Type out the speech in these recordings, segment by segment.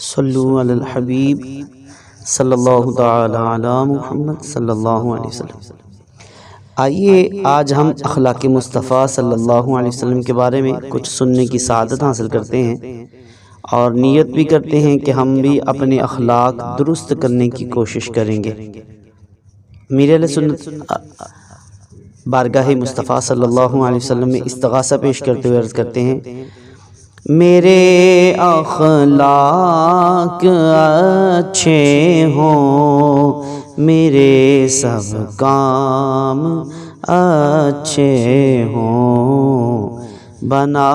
हबीब सल्लल्लाहु ताला मुहम्मद सल्लल्लाहु अलैहि वसल्लम। आइए आज हम अखलाक मुस्तफ़ा सल्लल्लाहु अलैहि वसल्लम के बारे में कुछ सुनने की सादत हासिल करते हैं और नीयत भी करते हैं कि हम भी अपने अखलाक दुरुस्त करने की कोशिश करेंगे। मेरे सुन्नत, बारगाह मुस्तफ़ा सल्लल्लाहु अलैहि वसल्लम में इस्तगासा पेश करते हुए अर्ज़ करते हैं मेरे अखलाक अच्छे हों, मेरे सब काम अच्छे हों। बना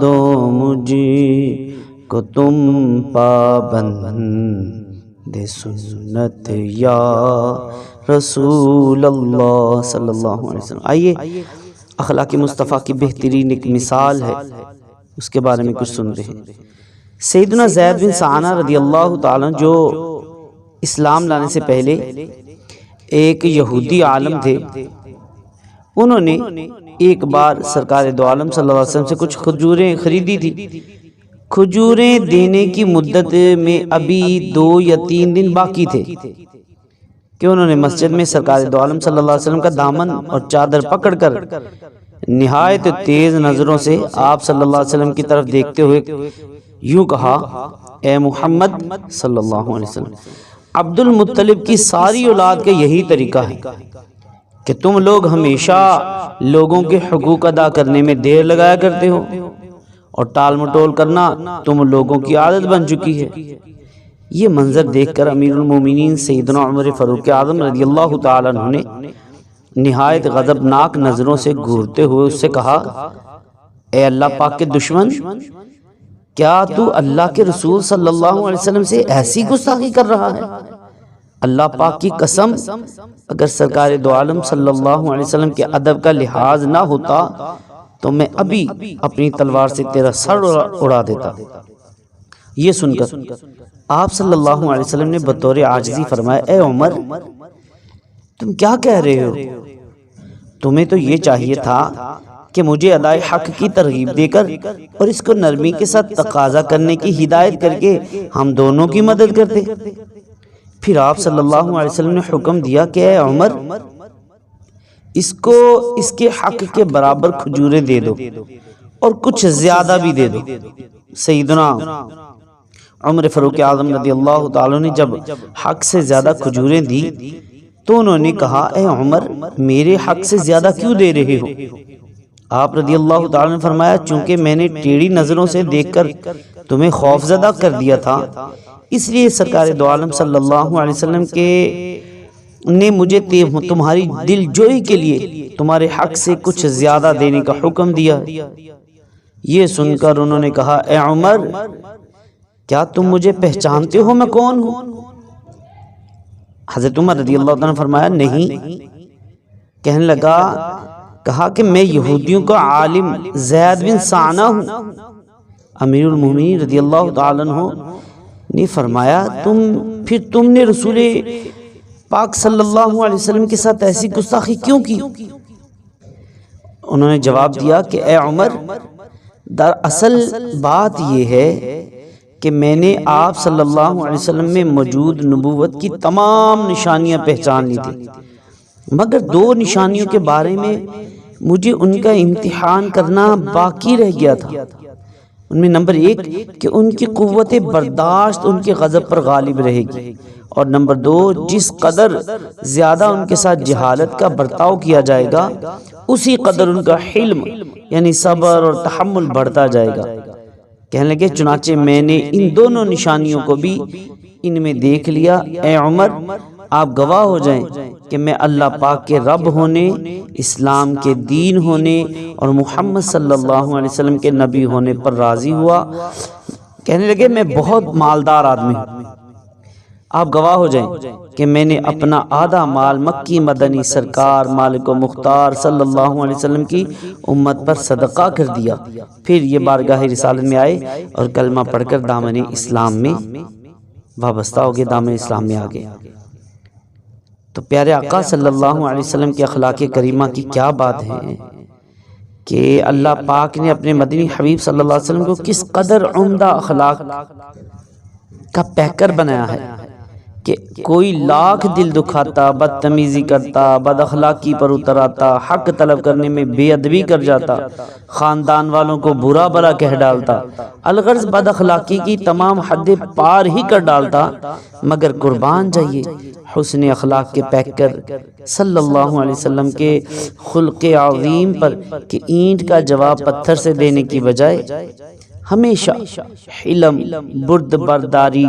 दो मुझे को तुम पाबंद, सुन्नत या रसूल अल्लाह सल्लल्लाहु अलैहि वसल्लम। आइए, अखलाक मुस्तफ़ा की बेहतरीन एक मिसाल है। उसके बारे में कुछ सुनते हैं। सैदना जैद बिन साना रदी अल्लाह जो इस्लाम लाने से पहले एक यहूदी आलम थे। उन्होंने एक बार सरकार दो आलम सल्लल्लाहु अलैहि वसल्लम से कुछ खजूरें खरीदी थी। खजूरें देने की मुद्दत में अभी दो या तीन दिन बाकी थे। कि उन्होंने मस्जिद में सरकार दो आलम सल्लल्लाहु अलैहि वसल्लम का दामन और चादर पकड़कर निहायत तेज नज़रों से आप सल्लल्लाहु अलैहि वसल्लम की तरफ़ देखते हुए यूँ कहा, ए मोहम्मद सल्लल्लाहु अलैहि वसल्लम, अब्दुल मुत्तलिब की सारी औलाद का यही तरीका है कि तुम लोग हमेशा लोगों के हकूक अदा करने में देर लगाया करते हो और टाल मटोल करना तुम लोगों की आदत बन चुकी है। ये मंजर देखकर अमीरुल सईदना उमर फ़ारूक आज़म रज़ी अल्लाह ने नहायत गजबनाक नज़रों से घूरते हुए उससे कहा, ए अल्लाह पाक के दुश्मन, क्या तू अल्लाह के रसूल सल्लल्लाहु अलैहि वसल्लम से ऐसी गुस्ताखी कर रहा है? अल्लाह पाक की कसम, अगर सरकार दो आलम सल्लल्लाहु अलैहि वसल्लम के अदब का लिहाज ना होता तो मैं अभी अपनी तलवार से तेरा सर उड़ा देता। ये सुनकर आप सल्लल्लाहु अलैहि वसल्लम ने बतौर आजजी फरमाया, ए उमर तुम क्या कह रहे हो? तुम्हें तो ये चाहिए था कि मुझे अदाए हक की तरगीब देकर और इसको नरमी के साथ तकाजा करने की हिदायत करके हम दोनों की मदद करते फिर आप सल्लल्लाहु अलैहि वसल्लम ने हुक्म दिया कि उमर, इसको इसके हक के बराबर खजूरें दे दो और कुछ ज़्यादा भी दे दो। सईदना उमर फरूक आज़म रदी अल्लाह ने जब हक से ज़्यादा खजूरें दी तो उन्होंने कहा ए उमर मेरे हक से ज़्यादा क्यों दे रहे हो? आप रदी अल्लाह ने फरमाया चूँकि मैंने टेढ़ी नज़रों से देखकर तुम्हें खौफजदा कर दिया था। इसलिए सरकार दो आलम सल्लल्लाहु अलैहि वसल्लम के ने मुझे तुम्हारी दिल जोई के लिए तुम्हारे हक से कुछ ज़्यादा देने का हुक्म दिया। ये सुनकर उन्होंने कहा ए उमर क्या तुम मुझे पहचानते हो? मैं कौन हूँ? हज़रत उमर रदी अल्लाह ने फरमाया, नहीं। कहने लगा, कहा कि मैं यहूदियों का आलिम जैद बिन साना हूँ। अमीरुलमोमिन रदी अल्लाह हो ने फरमाया, तुम, फिर तुमने रसूल पाक सल्लल्लाहु अलैहि वसल्लम के साथ ऐसी गुस्ताखी क्यों की? उन्होंने जवाब दिया कि, ए उमर, दरअसल बात यह है कि मैंने आप सल्लल्लाहु अलैहि वसल्लम में मौजूद नबूवत की तमाम निशानियाँ पहचान ली थी। मगर दो निशानियों के बारे में मुझे उनका इम्तिहान करना बाकी रह गया था। उनमें नंबर एक कि उनकी कुत बर्दाश्त उनके गज़ब पर गालिब रहेगी और नंबर दो, जिस कदर ज़्यादा उनके साथ जहालत का बर्ताव किया जाएगा, उसी कदर उनका हिल्म, यानी सब्र और तहमुल बढ़ता जाएगा। कहने लगे चुनाचे मैंने इन दोनों निशानियों को भी इनमें देख लिया। ए उमर आप गवाह हो जाएँ कि मैं अल्लाह पाक के रब होने इस्लाम के दीन होने और मोहम्मद सल्लल्लाहु अलैहि वसल्लम के नबी होने पर राज़ी हुआ। कहने लगे मैं बहुत मालदार आदमी हूँ। आप गवाह हो जाएँ कि मैंने अपना आधा माल मक्की मदनी सरकार मालिक मुख्तार सल्लल्लाहु अलैहि वसल्लम की उम्मत पर सदका कर दिया। फिर ये बारगाह रिसालत में आए और कलमा पढ़कर दामन इस्लाम में वाबस्ता हो गए दामन इस्लाम में आ गए। तो प्यारे आका सल्लल्लाहु अलैहि वसल्लम के अखलाक करीमा की क्या बात है कि अल्लाह पाक ने अपने मदनी हबीब सल्लल्लाहु अलैहि वसल्लम को किस कदर उम्दा अखलाक का पैकर बनाया है? कि कोई लाख दिल दुखाता, बदतमीज़ी करता बद अखलाकी पर उतर आता हक तलब करने में बेअदबी कर जाता, ख़ानदान वालों को बुरा भला कह डालता, अलगर्ज बद अखलाकी की तमाम हद पार ही कर डालता, मगर कुर्बान जाइए हुसन अखलाक के पैकर सल्लल्लाहु अलैहि वसल्लम के खुल्क़ अज़ीम पर कि ईंट का जवाब पत्थर से देने की बजाय, हमेशा हिलम बुर्द बरदारी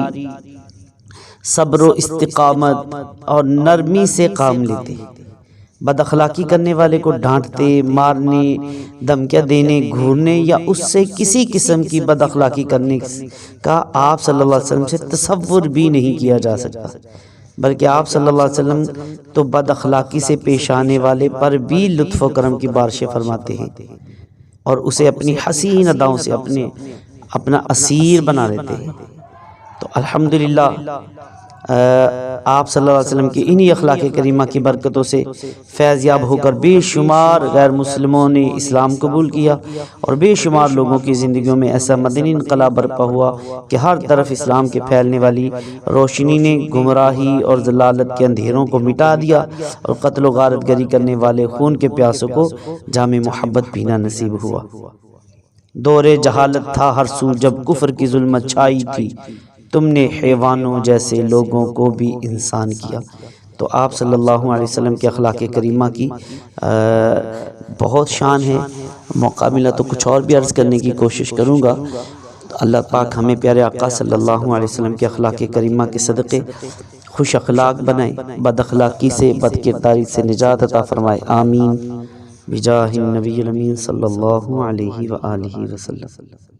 सब्र इस्तकामत और नरमी से काम लेते बदअखलाकी करने वाले को डांटते, मारने, धमकियाँ देने, घूरने या उससे किसी किस्म की बदअखलाकी करने का आप सल्लल्लाहु अलैहि वसल्लम से तसव्वुर भी नहीं किया जा सकता। बल्कि आप सल्लल्लाहु अलैहि वसल्लम तो बदअखलाकी से पेश आने वाले पर भी लुत्फ़ करम की बारिशें फरमाते हैं और उसे अपनी हसीन अदाओं से अपने, अपना असीर बना लेते हैं। तो अल्हम्दुलिल्लाह आप सल्लल्लाहु अलैहि वसल्लम की इन्हीं अखलाक करीमा की बरकतों से फैज़याब होकर बेशुमार गैर मुसलमों ने इस्लाम कबूल किया और बेशुमार लोगों की ज़िंदगियों में ऐसा मदनी इनकला बरपा हुआ कि हर तरफ़ इस्लाम के फैलने वाली रोशनी ने गुमराही और जलालत के अंधेरों को मिटा दिया और कत्ल गारत गरी करने वाले खून के प्यासों को जाम मोहब्बत पीना नसीब हुआ। दौरे जहालत था, हर सू जब कुफर की जुल्मत छाई थी। तुमने हैवानों जैसे लोगों को भी इंसान किया। तो आप सल्लल्लाहु अलैहि वसल्लम के अखलाक करीमा की आ, बहुत शान है। मौका मिला तो कुछ और भी अर्ज़ करने की कोशिश करूँगा। अल्लाह पाक हमें प्यारे आका सल्लल्लाहु अलैहि वसल्लम के अखलाक करीमा के सदक़े खुश अखलाक बनाए बद अखलाकी से बद किरदारी से निजात अता फ़रमाए। आमीन। बिजाहिन नबी सल्लल्लाहु अलैहि वसल्लम।